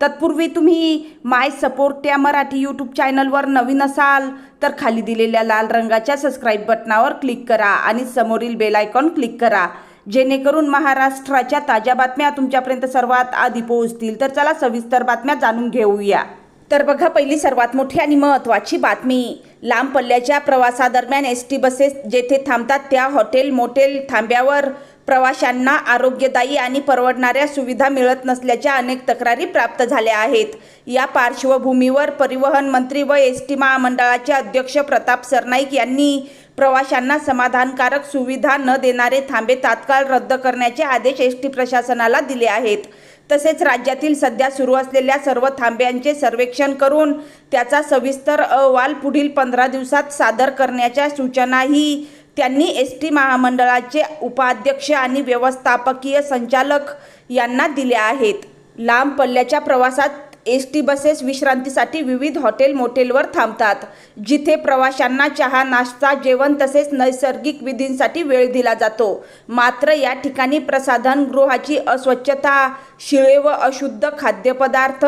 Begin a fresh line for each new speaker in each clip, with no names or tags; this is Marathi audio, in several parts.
तत्पूर्वी तुम्ही माय सपोर्ट या मराठी यूट्यूब चॅनलवर नवीन असाल तर खाली दिलेल्या लाल रंगाच्या सबस्क्राईब बटनावर क्लिक करा आणि समोरील बेल आयकॉन क्लिक करा. जेणेकरून महाराष्ट्राच्या ताज्या बातम्या तुमच्यापर्यंत सर्वात आधी पोहोचतील. तर चला सविस्तर बातम्या जाणून घेऊया. तर बघा पहिली सर्वात मोठी आणि महत्त्वाची बातमी. लांब पल्ल्याच्या प्रवासादरम्यान एस टी बसेस जेथे थांबतात त्या हॉटेल मोटेल थांब्यावर प्रवाशांना आरोग्यदायी आणि परवडणाऱ्या सुविधा मिळत नसल्याच्या अनेक तक्रारी प्राप्त झाल्या आहेत. या पार्श्वभूमीवर परिवहन मंत्री व एस टी महामंडळाचे अध्यक्ष प्रताप सरनाईक यांनी प्रवाशांना समाधानकारक सुविधा न देणारे थांबे तात्काळ रद्द करण्याचे आदेश एस टी प्रशासनाला दिले आहेत. तसेच राज्यातील सध्या सुरू असलेल्या सर्व थांब्यांचे सर्वेक्षण करून त्याचा सविस्तर अहवाल पुढील पंधरा दिवसात सादर करण्याच्या सूचनाही त्यांनी एस टी महामंडळाचे उपाध्यक्ष आणि व्यवस्थापकीय संचालक यांना दिल्या आहेत. लांब पल्ल्याच्या प्रवासात एस टी बसेस विश्रांतीसाठी विविध हॉटेल मोटेलवर थांबतात. जिथे प्रवाशांना चहा नाश्ता जेवण तसेच नैसर्गिक विधींसाठी वेळ दिला जातो. मात्र या ठिकाणी प्रसाधनगृहाची अस्वच्छता शिळे व अशुद्ध खाद्यपदार्थ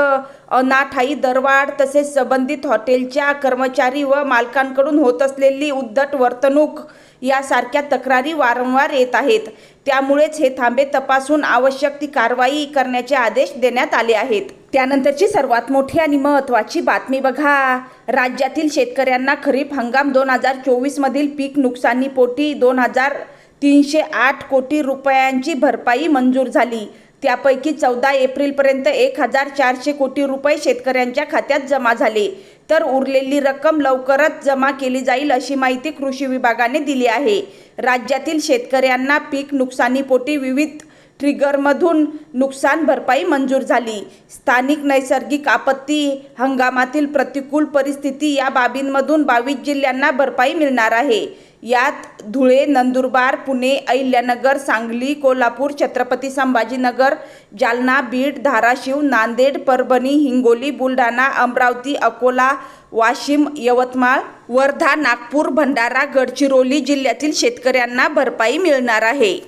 अनाठाई दरवाढ तसेच संबंधित हॉटेलच्या कर्मचारी व मालकांकडून होत असलेली उद्धट वर्तणूक यासारख्या तक्रारी वारंवार येत आहेत. त्यामुळेच हे थांबे तपासून आवश्यक ती कारवाई करण्याचे आदेश देण्यात आले आहेत. त्यानंतरची सर्वात मोठी आणि महत्त्वाची बातमी बघा. राज्यातील शेतकऱ्यांना खरीप हंगाम दोन हजार चोवीसमधील पीक नुकसानीपोटी दोन हजार तीनशे आठ कोटी रुपयांची भरपाई मंजूर झाली. त्यापैकी चौदा एप्रिलपर्यंत एक हजार चारशे कोटी रुपये शेतकऱ्यांच्या खात्यात जमा झाले. तर उरलेली रक्कम लवकरच जमा केली जाईल अशी माहिती कृषी विभागाने दिली आहे. राज्यातील शेतकऱ्यांना पीक नुकसानीपोटी विविध ट्रिगरमधून नुकसान भरपाई मंजूर झाली. स्थानिक नैसर्गिक आपत्ती हंगामातील प्रतिकूल परिस्थिती या बाबींमधून बावीस जिल्ह्यांना भरपाई मिळणार आहे. यात धुळे नंदुरबार पुणे अहिल्यानगर सांगली कोल्हापूर छत्रपती संभाजीनगर जालना बीड धाराशिव नांदेड परभणी हिंगोली बुलढाणा अमरावती अकोला वाशिम यवतमाळ वर्धा नागपूर भंडारा गडचिरोली जिल्ह्यातील शेतकऱ्यांना भरपाई मिळणार आहे.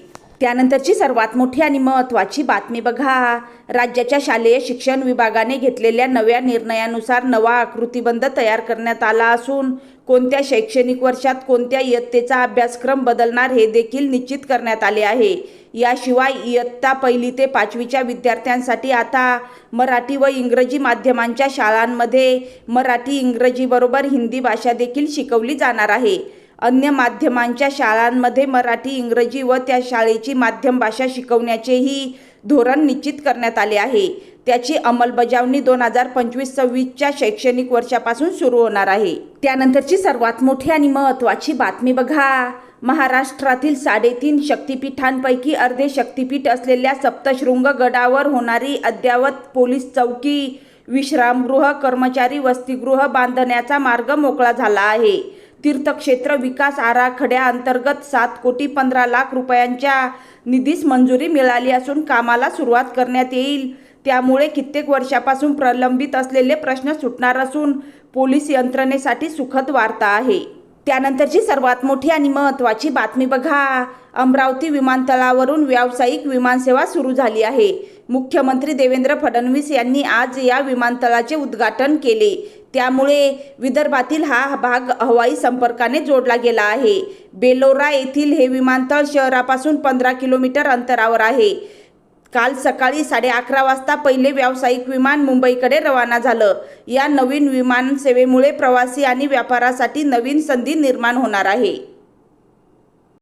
त्यानंतरची सर्वात मोठी आणि महत्त्वाची बातमी बघा. राज्याच्या शालेय शिक्षण विभागाने घेतलेल्या नव्या निर्णयानुसार नवा आकृतीबंध तयार करण्यात आला असून कोणत्या शैक्षणिक वर्षात कोणत्या इयत्तेचा अभ्यासक्रम बदलणार हे देखील निश्चित करण्यात आले आहे. याशिवाय इयत्ता पहिली ते पाचवीच्या विद्यार्थ्यांसाठी आता मराठी व इंग्रजी माध्यमांच्या शाळांमध्ये मराठी इंग्रजीबरोबर हिंदी भाषा देखील शिकवली जाणार आहे. अन्य माध्यमांच्या शाळांमध्ये मराठी इंग्रजी व त्या शाळेची माध्यम भाषा शिकवण्याचेही धोरण निश्चित करण्यात आले आहे. त्याची अंमलबजावणी दोन हजार पंचवीस सव्वीसच्या शैक्षणिक वर्षापासून सुरू होणार आहे. त्यानंतरची सर्वात मोठी आणि महत्त्वाची बातमी बघा. महाराष्ट्रातील साडेतीन शक्तिपीठांपैकी अर्धे शक्तिपीठ असलेल्या सप्तशृंग गडावर होणारी अद्ययावत पोलीस चौकी विश्रामगृह कर्मचारी वसतिगृह बांधण्याचा मार्ग मोकळा झाला आहे. तीर्थक्षेत्र विकास आराखड्याअंतर्गत सात कोटी पंधरा लाख रुपयांच्या निधीस मंजुरी मिळाली असून कामाला सुरुवात करण्यात येईल. त्यामुळे कित्येक वर्षापासून प्रलंबित असलेले प्रश्न सुटणार असून पोलीस यंत्रणेसाठी सुखद वार्ता आहे. त्यानंतरची सर्वात मोठी आणि महत्त्वाची बातमी बघा. अमरावती विमानतळावरून व्यावसायिक विमानसेवा सुरू झाली आहे. मुख्यमंत्री देवेंद्र फडणवीस यांनी आज या विमानतळाचे उद्घाटन केले. त्यामुळे विदर्भातील हा भाग हवाई संपर्काने जोडला गेला आहे. बेलोरा येथील हे विमानतळ शहरापासून पंधरा किलोमीटर अंतरावर आहे. काल सकाळी साडे अकरा वाजता पहिले व्यावसायिक विमान मुंबईकडे रवाना झालं. या नवीन विमान सेवेमुळे प्रवासी आणि व्यापारासाठी नवीन संधी निर्माण होणार आहे.